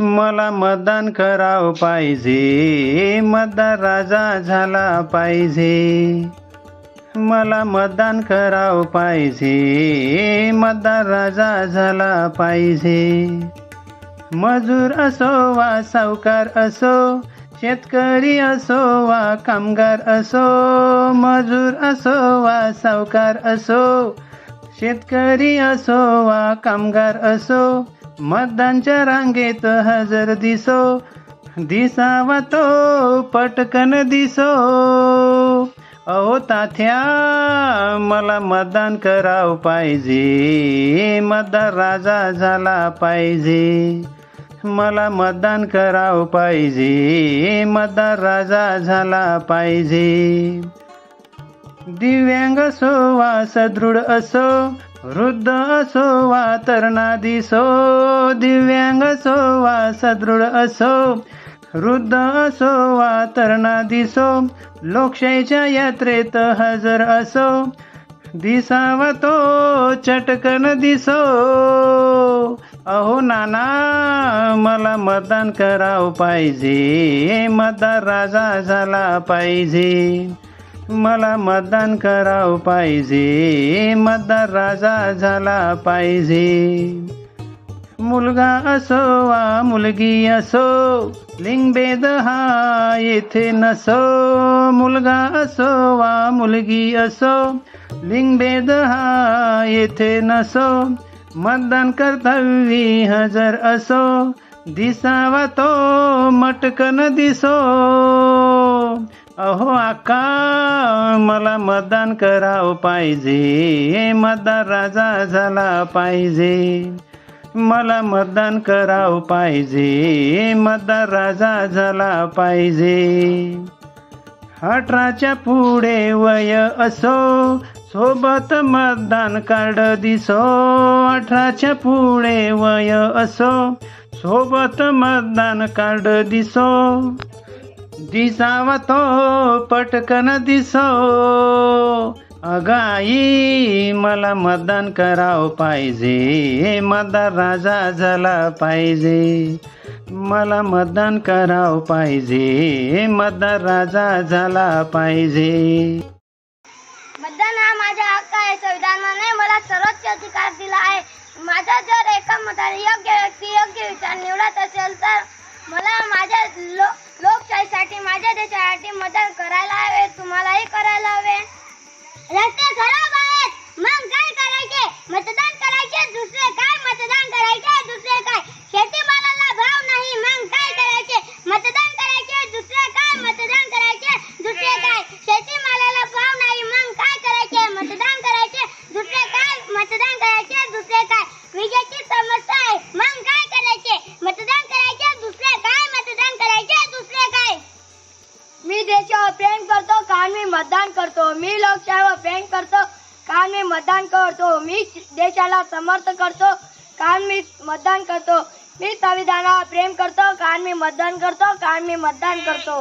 मला मतदान करावं पाहिजे. मतदार राजा झाला पाहिजे. मला मतदान करावं पाहिजे. मतदार राजा झाला पाहिजे. मजूर असो वा सावकार असो शेतकरी असो वा कामगार असो मजूर असो वा सावकार असो शेतकरी असो वा कामगार असो मतदानच्या रांगेत हजर दिसो. दिसावा तो पटकन दिसो. अहो ताथ्या मला मतदान करावं पाहिजे. मतदार राजा झाला पाहिजे. मला मतदान करावं पाहिजे. मतदार राजा झाला पाहिजे. दिव्यांग असो वा सदृढ असो. वृद्ध असो वा तरुणा दिसो दिव्यांग असो वा सदृढ असो वृद्ध असो वा तरुणा दिसो लोकशाहीच्या यात्रेत हजर असो दिसावा तो चटकन दिसो. अहो नाना मला मतदान करावं पाहिजे मतदार राजा झाला पाहिजे. मला मतदान करावं पाहिजे. मतदार राजा झाला पाहिजे. मुलगा असो वा मुलगी असो लिंगभेद हा येथे नसो. मुलगा असो वा मुलगी असो लिंगभेद हा येथे नसो. मतदान कर्तव्य हजर असो दिसावा तो मटकन दिसो. अहो आका मला मतदान कराव पाहिजे. मतदार राजा झाला पाहिजे. मला मतदान करावं पाहिजे. मतदार राजा झाला पाहिजे. अठराच्या पुढे वय असो सोबत मतदान कार्ड दिसो. अठराच्या पुढे वय असो सोबत मतदान कार्ड दिसो. दिसावा तो पटकन दिसो. अगाई मला मतदान करावं पाहिजे. मतदार राजा झाला पाहिजे. मला मतदान करावं पाहिजे. मतदार राजा झाला पाहिजे. मतदान हा माझा हक्क आहे. संविधानाने मला सर्वोच्च अधिकार दिला आहे. माझा जर एका मताने योग्य योग्य त्याच्यासाठी मदत करायला हवे तुम्हालाही करायला हवे. रस्ते खराब मी देशावर प्रेम करतो कारण मी मतदान करतो. मी लोकशाहीवर प्रेम करतो कारण मी मतदान करतो. मी देशाला समर्थ करतो कारण मी मतदान करतो. मी संविधानावर प्रेम करतो कारण मी मतदान करतो कारण मी मतदान करतो.